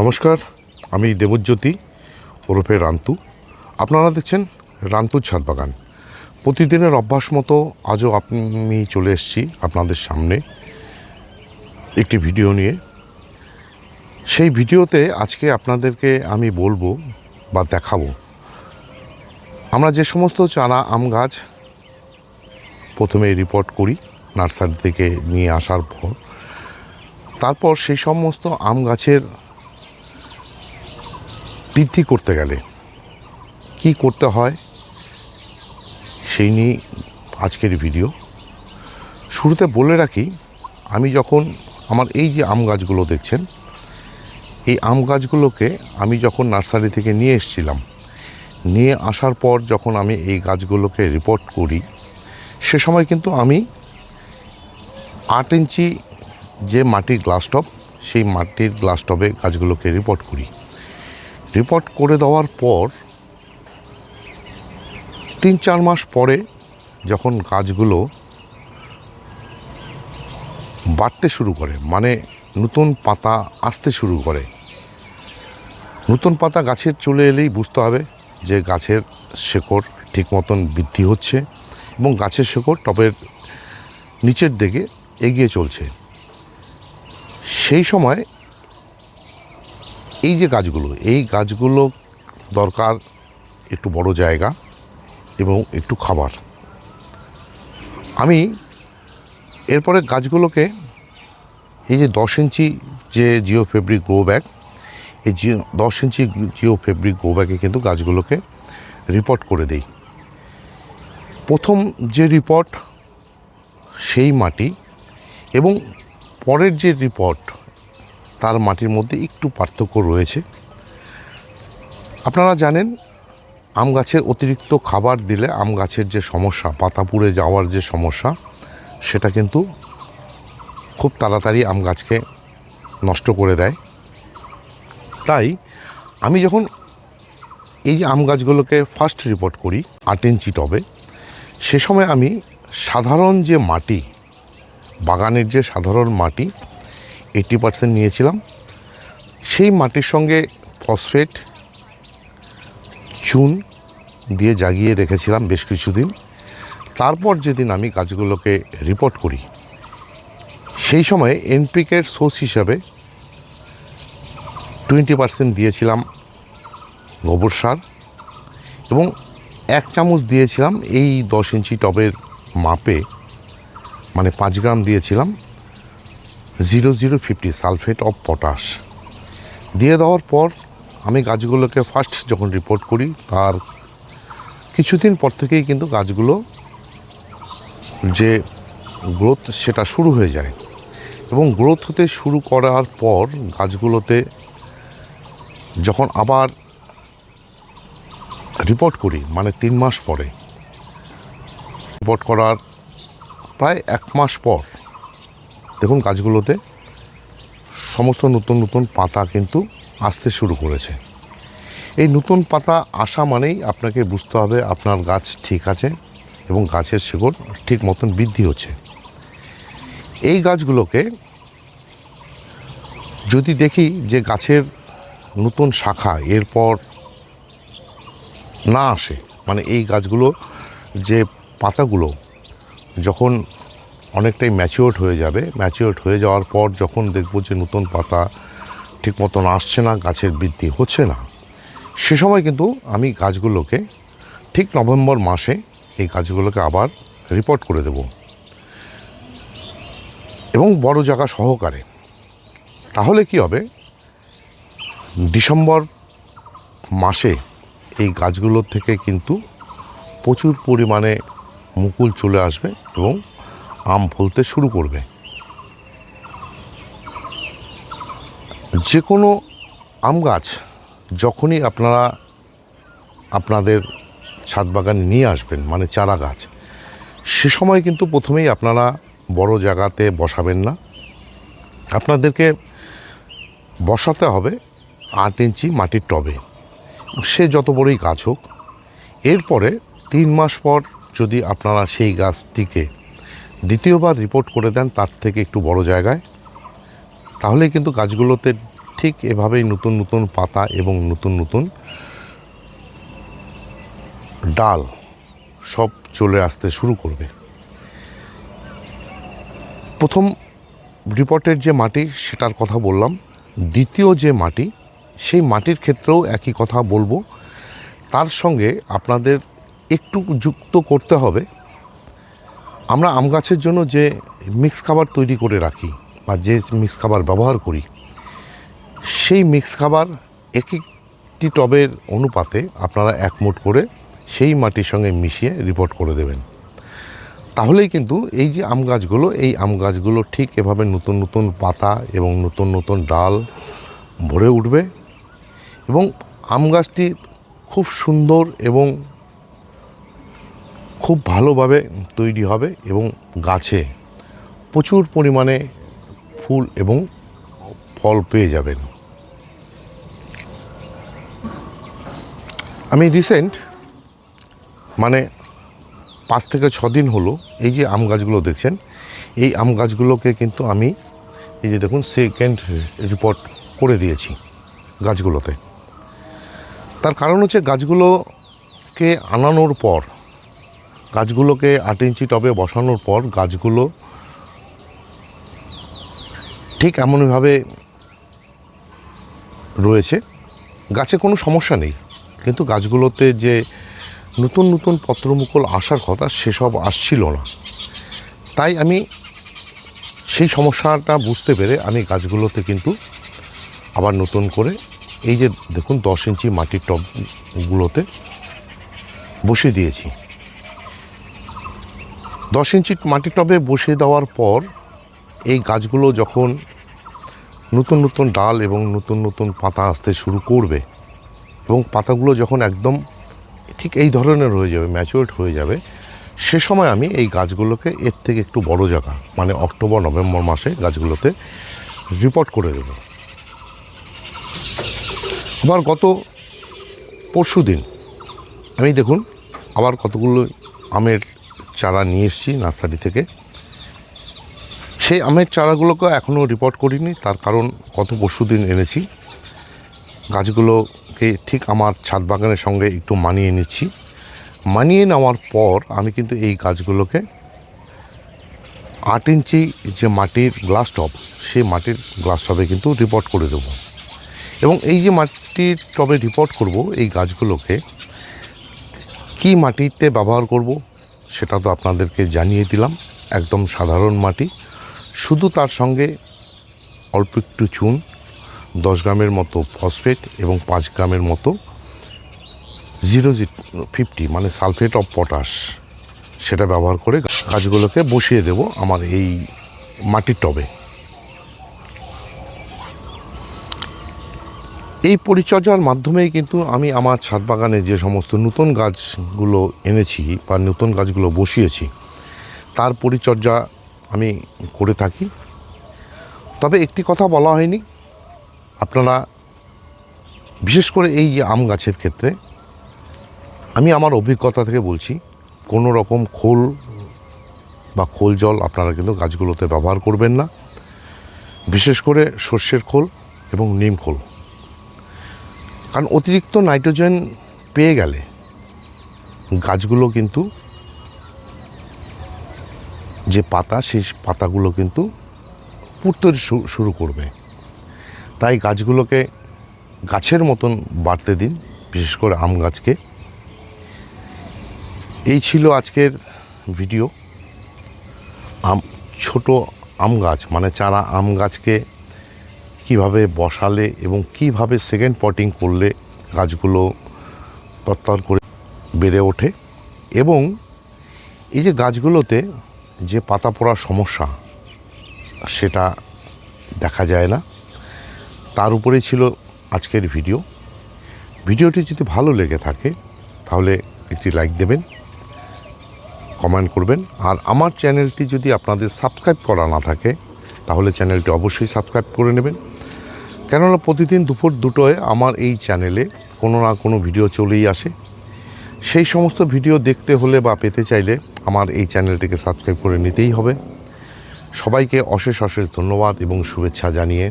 নমস্কার, আমি দেবজ্যোতি ওরফে রান্তু। আপনারা দেখছেন রান্তুর ছাদ বাগান। প্রতিদিনের অভ্যাস মতো আজও আমি চলে এসেছি আপনাদের সামনে একটি ভিডিও নিয়ে। সেই ভিডিওতে আজকে আপনাদেরকে আমি বলব বা দেখাবো। আমরা যে সমস্ত চারা, আম গাছ প্রথমে রিপোর্ট করি নার্সারি থেকে নিয়ে আসার পর। তারপর সেই সমস্ত আম গাছের বৃদ্ধি করতে গেলে কি করতে হয়, সেই নিয়ে আজকের ভিডিও। শুরুতে বলে রাখি, আমি যখন আমার এই যে আম গাছগুলো দেখছেন, এই আম গাছগুলোকে আমি যখন নার্সারি থেকে নিয়ে এসেছিলাম, নিয়ে আসার পর যখন আমি এই গাছগুলোকে রিপোর্ট করি, সে সময় কিন্তু আমি আট ইঞ্চি যে মাটির গ্লাস টপ সেই মাটির গ্লাস টবে গাছগুলোকে রিপোর্ট করি। রিপোর্ট করে দেওয়ার পর, তিন চার মাস পরে যখন গাছগুলো বাড়তে শুরু করে মানে নতুন পাতা আসতে শুরু করে, নতুন পাতা গাছের চলে এলেই বুঝতে হবে যে গাছের শেকড় ঠিক মতন বৃদ্ধি হচ্ছে এবং গাছের শেকড় টবের নিচের দিকে এগিয়ে চলছে। সেই সময় এই যে গাছগুলো, এই গাছগুলো দরকার একটু বড় জায়গা এবং একটু খাবার। আমি এরপরে গাছগুলোকে এই যে দশ ইঞ্চি যে জিও ফেব্রিক গ্রো ব্যাগ, এই জিও দশ ইঞ্চি জিও ফেব্রিক গ্রো ব্যাগে কিন্তু গাছগুলোকে রিপোর্ট করে দেই। প্রথম যে রিপোর্ট সেই মাটি এবং পরের যে রিপোর্ট তার মাটির মধ্যে একটু পার্থক্য রয়েছে। আপনারা জানেন, আম গাছের অতিরিক্ত খাবার দিলে আম গাছের যে সমস্যা, পাতা পুড়ে যাওয়ার যে সমস্যা, সেটা কিন্তু খুব তাড়াতাড়ি আম গাছকে নষ্ট করে দেয়। তাই আমি যখন এই যে আম গাছগুলোকে ফার্স্ট রিপোর্ট করি, আট ইঞ্চি টবে, সে সময় আমি সাধারণ যে মাটি, বাগানের যে সাধারণ মাটি এইটি পার্সেন্ট নিয়েছিলাম। সেই মাটির সঙ্গে ফসফেট চুন দিয়ে জাগিয়ে রেখেছিলাম বেশ কিছুদিন। তারপর যেদিন আমি গাছগুলোকে রিপোর্ট করি, সেই সময় এনপিকের সোর্স হিসাবে টোয়েন্টি পার্সেন্ট দিয়েছিলাম গোবর সার এবং এক চামচ দিয়েছিলাম এই দশ ইঞ্চি টবের মাপে মানে পাঁচ গ্রাম দিয়েছিলাম। Zero zero fifty sulphate of potash দিয়ে দেওয়ার পর আমি গাছগুলোকে ফার্স্ট যখন রিপোর্ট করি, তার কিছুদিন পর থেকেই কিন্তু গাছগুলো যে গ্রোথ সেটা শুরু হয়ে যায়। এবং গ্রোথ হতে শুরু করার পর গাছগুলোতে যখন আবার রিপোর্ট করি মানে তিন মাস পরে রিপোর্ট করার প্রায় এক মাস পর দেখুন গাছগুলোতে সমস্ত নতুন নতুন পাতা কিন্তু আসতে শুরু করেছে। এই নতুন পাতা আসা মানেই আপনাকে বুঝতে হবে আপনার গাছ ঠিক আছে এবং গাছের শিকড় ঠিক মতন বৃদ্ধি হচ্ছে। এই গাছগুলোকে যদি দেখি যে গাছের নতুন শাখা এরপর না আসে মানে এই গাছগুলো যে পাতাগুলো যখন অনেকটাই ম্যাচিওর্ড হয়ে যাবে। ম্যাচিওর্ড হয়ে যাওয়ার পর যখন দেখব যে নতুন পাতা ঠিক মতন আসছে না, গাছের বৃদ্ধি হচ্ছে না, সে সময় কিন্তু আমি গাছগুলোকে ঠিক নভেম্বর মাসে এই গাছগুলোকে আবার রিপোর্ট করে দেব। এবং বড় জায়গা সহকারে। তাহলে কি হবে? ডিসেম্বর মাসে এই গাছগুলোর থেকে কিন্তু প্রচুর পরিমাণে মুকুল চলে আসবে এবং আম ফলতে শুরু করবে। যে কোনো আম গাছ যখনই আপনারা আপনাদের ছাদ বাগানে নিয়ে আসবেন মানে চারা গাছ, সে সময় কিন্তু প্রথমেই আপনারা বড় জায়গাতে বসাবেন না। আপনাদেরকে বসাতে হবে আট ইঞ্চি মাটির টবে। সে যত বড়ই গাছ হোক, এরপরে তিন মাস পর যদি আপনারা সেই গাছটিকে দ্বিতীয়বার রিপোর্ট করে দেন তার থেকে একটু বড় জায়গায়। তাহলে কিন্তু গাছগুলোতে ঠিক এভাবেই নতুন নতুন পাতা এবং নতুন নতুন ডাল সব চলে আসতে শুরু করবে। প্রথম রিপোর্টের যে মাটি সেটার কথা বললাম, দ্বিতীয় যে মাটি, সেই মাটির ক্ষেত্রেও একই কথা বলব। তার সঙ্গে আপনাদের একটু যুক্ত করতে হবে। আমরা আম গাছের জন্য যে মিক্স খাবার তৈরি করে রাখি বা যে মিক্স খাবার ব্যবহার করি, সেই মিক্স খাবার এক একটি টবের অনুপাতে আপনারা এক মুঠ করে সেই মাটির সঙ্গে মিশিয়ে রিপোর্ট করে দেবেন। তাহলেই কিন্তু এই যে আম গাছগুলো, এই আম গাছগুলো ঠিক এভাবে নতুন নতুন পাতা এবং নতুন নতুন ডাল ভরে উঠবে এবং আম গাছটি খুব সুন্দর এবং খুব ভালোভাবে তৈরি হবে এবং গাছে প্রচুর পরিমাণে ফুল এবং ফল পেয়ে যাবেন। আমি রিসেন্ট মানে পাঁচ থেকে ছ দিন হলো এই যে আম গাছগুলো দেখছেন, এই আম গাছগুলোকে কিন্তু আমি এই যে দেখুন সেকেন্ড রিপোর্ট করে দিয়েছি গাছগুলোতে। তার কারণ হচ্ছে গাছগুলোকে আনানোর পর গাছগুলোকে আট ইঞ্চি টবে বসানোর পর গাছগুলো ঠিক এমনভাবে রয়েছে। গাছে কোনো সমস্যা নেই, কিন্তু গাছগুলোতে যে নতুন নতুন পত্রমুকুল আসার কথা সেসব আসছিল না। তাই আমি সেই সমস্যাটা বুঝতে পেরে আমি গাছগুলোতে কিন্তু আবার নতুন করে এই যে দেখুন দশ ইঞ্চি মাটির টবগুলোতে বসিয়ে দিয়েছি। দশ ইঞ্চি মাটির টবে বসিয়ে দেওয়ার পর এই গাছগুলো যখন নতুন নতুন ডাল এবং নতুন নতুন পাতা আসতে শুরু করবে এবং পাতাগুলো যখন একদম ঠিক এই ধরনের হয়ে যাবে ম্যাচিওর্ড হয়ে যাবে, সে সময় আমি এই গাছগুলোকে এর থেকে একটু বড় জায়গা মানে অক্টোবর, নভেম্বর মাসে গাছগুলোতে রিপোর্ট করে দেব। আবার গত পরশু দিন আমি দেখুন, আবার কতগুলো আমের চারা নিয়ে এসেছি নার্সারি থেকে। সেই আমের চারাগুলোকে এখনও রিপোর্ট করিনি, তার কারণ গত পরশু দিন এনেছি। গাছগুলোকে ঠিক আমার ছাদ বাগানের সঙ্গে একটু মানিয়ে নিচ্ছি। মানিয়ে নেওয়ার পর আমি কিন্তু এই গাছগুলোকে আট ইঞ্চি যে মাটির গ্লাস টব সেই মাটির গ্লাস টবে কিন্তু রিপোর্ট করে দেবো। এবং এই যে মাটির টবে রিপোর্ট করব, এই গাছগুলোকে কি মাটিতে ব্যবহার করব সেটা তো আপনাদেরকে জানিয়ে দিলাম, একদম সাধারণ মাটি। শুধু তার সঙ্গে অল্প একটু চুন, দশ গ্রামের মতো ফসফেট এবং পাঁচ গ্রামের মতো জিরো ফিফটি মানে সালফেট অফ পটাশ, সেটা ব্যবহার করে গাছগুলোকে বসিয়ে দেব আমার এই মাটির টবে। এই পরিচর্যার মাধ্যমেই কিন্তু আমি আমার ছাদ বাগানে যে সমস্ত নতুন গাছগুলো এনেছি বা নতুন গাছগুলো বসিয়েছি, তার পরিচর্যা আমি করে থাকি। তবে একটি কথা বলা হয়নি, আপনারা বিশেষ করে এই যে আম গাছের ক্ষেত্রে, আমি আমার অভিজ্ঞতা থেকে বলছি, কোনো রকম খোল বা খোল জল আপনারা কিন্তু গাছগুলোতে ব্যবহার করবেন না। বিশেষ করে সর্ষের খোল এবং নিম খোল। কারণ অতিরিক্ত নাইট্রোজেন পেয়ে গেলে গাছগুলো কিন্তু যে পাতা, সেই পাতাগুলো কিন্তু পুড়তে শুরু করবে। তাই গাছগুলোকে গাছের মতন বাড়তে দিন, বিশেষ করে আম গাছকে। এই ছিল আজকের ভিডিও। আম, ছোট আম গাছ মানে চারা আম গাছকে কীভাবে বসালে এবং কীভাবে সেকেন্ড পটিং করলে গাছগুলো তত্তর করে বেড়ে ওঠে এবং এই যে গাছগুলোতে যে পাতা পড়ার সমস্যা, সেটা দেখা যায় না। তার উপরেই ছিল আজকের ভিডিও ভিডিওটি যদি ভালো লেগে থাকে, তাহলে একটি লাইক দেবেন কমেন্ট করবেন। আর আমার চ্যানেলটি যদি আপনাদের সাবস্ক্রাইব করা না থাকে, তাহলে চ্যানেলটি অবশ্যই সাবস্ক্রাইব করে নেবেন। কেননা প্রতিদিন দুপুর দুটোয় আমার এই চ্যানেলে কোনো না কোনো ভিডিও চলেই আসে। সেই সমস্ত ভিডিও দেখতে হলে বা পেতে চাইলে আমার এই চ্যানেলটিকে সাবস্ক্রাইব করে নিতেই হবে। সবাইকে অশেষ অশেষ ধন্যবাদ এবং শুভেচ্ছা জানিয়ে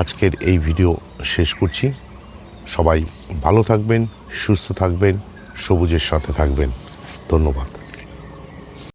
আজকের এই ভিডিও শেষ করছি। সবাই ভালো থাকবেন, সুস্থ থাকবেন, সবুজের সাথে থাকবেন। ধন্যবাদ।